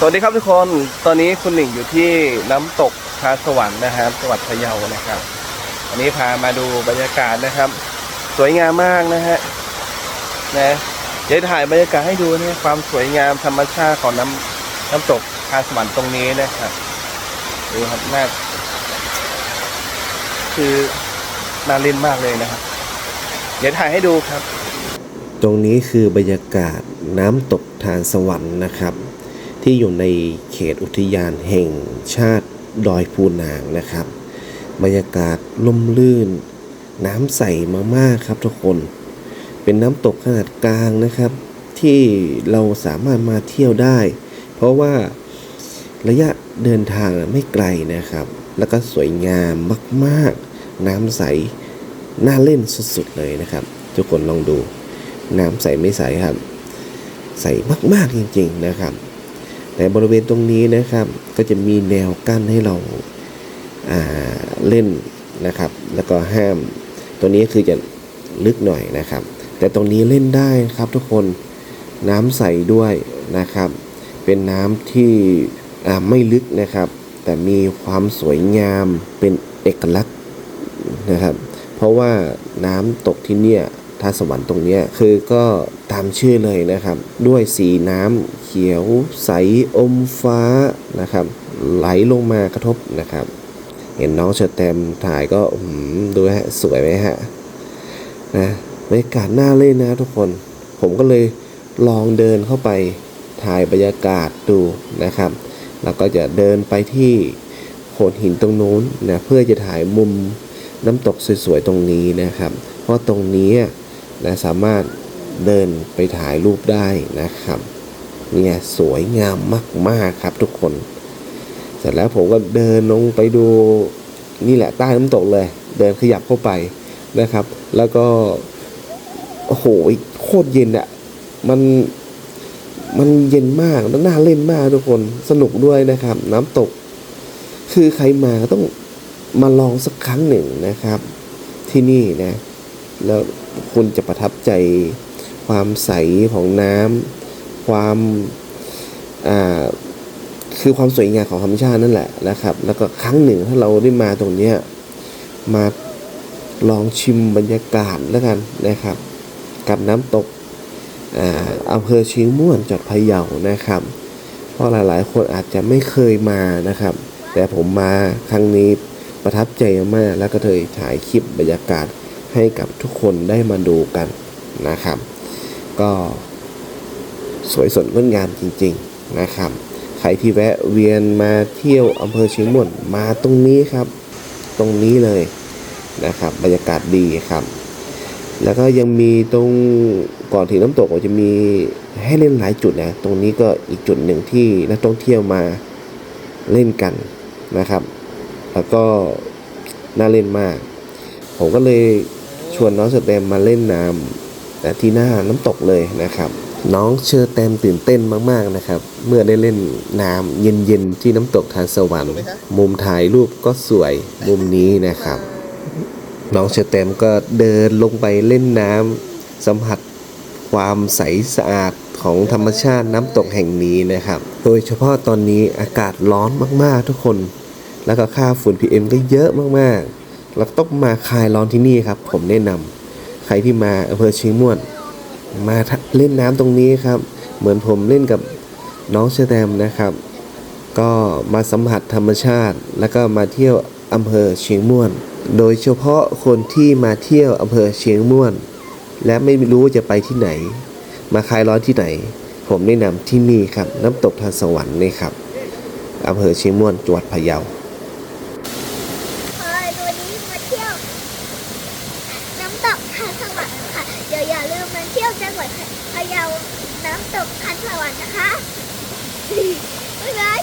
สวัสดีครับทุกคน ตอนนี้คุณหนิงอยู่ที่น้ำตกทานสวรรค์นะครับจังหวัดพะเยานะครับอันนี้พามาดูบรรยากาศนะครับ สวยงามมากนะฮะนะเดี๋ยวถ่ายบรรยากาศให้ดูนะความสวยงามธรรมชาติของน้ำน้ำตกทานสวรรค์ตรงนี้นะครับดูครับน่าคือน่าเล่นมากเลยนะครับ เดี๋ยวถ่ายให้ดูครับ ตรงนี้คือบรรยากาศน้ำตกทานสวรรค์นะครับ ที่อยู่ในเขตอุทยานแห่งชาติดอยภูนางนะครับ บรรยากาศล่มลื่น น้ำใสมากๆครับทุกคน เป็นน้ำตกขนาดกลางนะครับ ที่เราสามารถมาเที่ยวได้ เพราะว่าระยะเดินทางไม่ไกลนะครับ แล้วก็สวยงามมากๆ น้ำใส น่าเล่นสุดๆเลยนะครับ ทุกคนลองดู น้ำใสไม่ใสครับ ใสมากๆจริง ๆนะครับ แต่บริเวณตรงนี้นะครับ ก็จะมีแนวกั้นให้เราาเล่นนะครับ แล้วก็ห้าม ตัวนี้คือจะลึกหน่อยนะครับ แต่ตรงนี้เล่นได้ครับทุกคนน้ำใสด้วยนะครับ เป็นน้ำที่ไม่ลึกนะครับ แต่มีความสวยงามเป็นเอกลักษณ์นะครับ เพราะว่าน้ำตกที่เนี่ย ท่าสวรรค์ตรงนี้คือก็ตามชื่อเลยนะครับ ด้วยสีน้ำเขียวใสอมฟ้านะครับ ไหลลงมากระทบนะครับ เห็นน้องเชอแตมถ่ายก็ดูฮะสวยไหมฮะนะบรรยากาศน่าเล่นนะทุกคน ผมก็เลยลองเดินเข้าไปถ่ายบรรยากาศดูนะครับ แล้วก็จะเดินไปที่โขดหินตรงนู้นนะเพื่อจะถ่ายมุมน้ำตกสวยๆตรงนี้นะครับ เพราะตรงนี้ นะสามารถเดินไปถ่ายรูปได้นะครับเนี่ยสวยงามมาก ๆ ครับทุกคน เสร็จแล้วผมก็เดินลงไปดูนี่แหละใต้น้ำตกเลย เดินขยับเข้าไปนะครับ แล้วก็ โอ้โหโคตรเย็นอะมันมันเย็นมากแล้วน่าเล่นมากทุกคนสนุกด้วยนะครับ น้ำตก คือใครมาต้องมาลองสักครั้งหนึ่งนะครับ ที่นี่นะ แล้วคุณจะประทับใจความใสของน้ำความอ่าคือความสวยงามของธรรมชาตินั่นแหละนะครับ แล้วก็ครั้งหนึ่งถ้าเราได้มาตรงเนี้ยมาลองชิมบรรยากาศแล้วกันนะครับ กับน้ำตกอ่าอำเภอเชียงม่วนจังหวัดพะเยานะครับ เพราะหลายๆ คนอาจจะไม่เคยมานะครับ แต่ผมมาครั้งนี้ประทับใจมากแล้วก็เลยถ่ายคลิปบรรยากาศ ให้กับทุกคนได้มาดูกันนะครับ ก็สวยสดงดงามจริง ๆนะครับใครที่แวะเวียนมาเที่ยวอำเภอเชียงม่วนมาตรงนี้ครับ ตรงนี้เลยนะครับ บรรยากาศดีครับ แล้วก็ยังมีตรงก่อนถึงน้ำตกก็จะมีให้เล่นหลายจุดนะ ตรงนี้ก็อีกจุดหนึ่งที่นักท่องเที่ยวมาเล่นกันนะครับ แล้วก็น่าเล่นมาก ผมก็เลย ชวนน้องเชอร์แตมมาเล่นน้ำที่หน้าน้ำตกเลยนะครับ น้องเชอร์แตมตื่นเต้นมากๆนะครับ เมื่อได้เล่นน้ำเย็นๆที่น้ำตกทานสวรรค์ มุมถ่ายรูปก็สวยมุมนี้นะครับ น้องเชอร์แตมก็เดินลงไปเล่นน้ำสัมผัสความใสสะอาดของธรรมชาติน้ำตกแห่งนี้นะครับ โดยเฉพาะตอนนี้อากาศร้อนมากๆทุกคน แล้วก็ค่าฝุ่น PM ก็เยอะมากๆ แล้วต้องมาคลายร้อนที่นี่ครับ ผมแนะนำใครที่มาอำเภอเชียงม่วน มาเล่นน้ำตรงนี้ครับ เหมือนผมเล่นกับน้องเชแตมนะครับ ก็มาสัมผัสธรรมชาติ แล้วก็มาเที่ยวอำเภอเชียงม่วน โดยเฉพาะคนที่มาเที่ยวอำเภอเชียงม่วน และไม่รู้จะไปที่ไหน มาคลายร้อนที่ไหน ผมแนะนำที่นี่ครับ น้ำตกทานสวรรค์นี่ครับอำเภอเชียงม่วนจังหวัดพะเยา เฮ้ยวันนี้มาเที่ยว น้ำตกคันสวรรค์ค่ะ เดี๋ยวอย่าลืมมา เที่ยวจังหวัดพะเยาน้ำตกคันสวรรค์นะคะบ๊ายบาย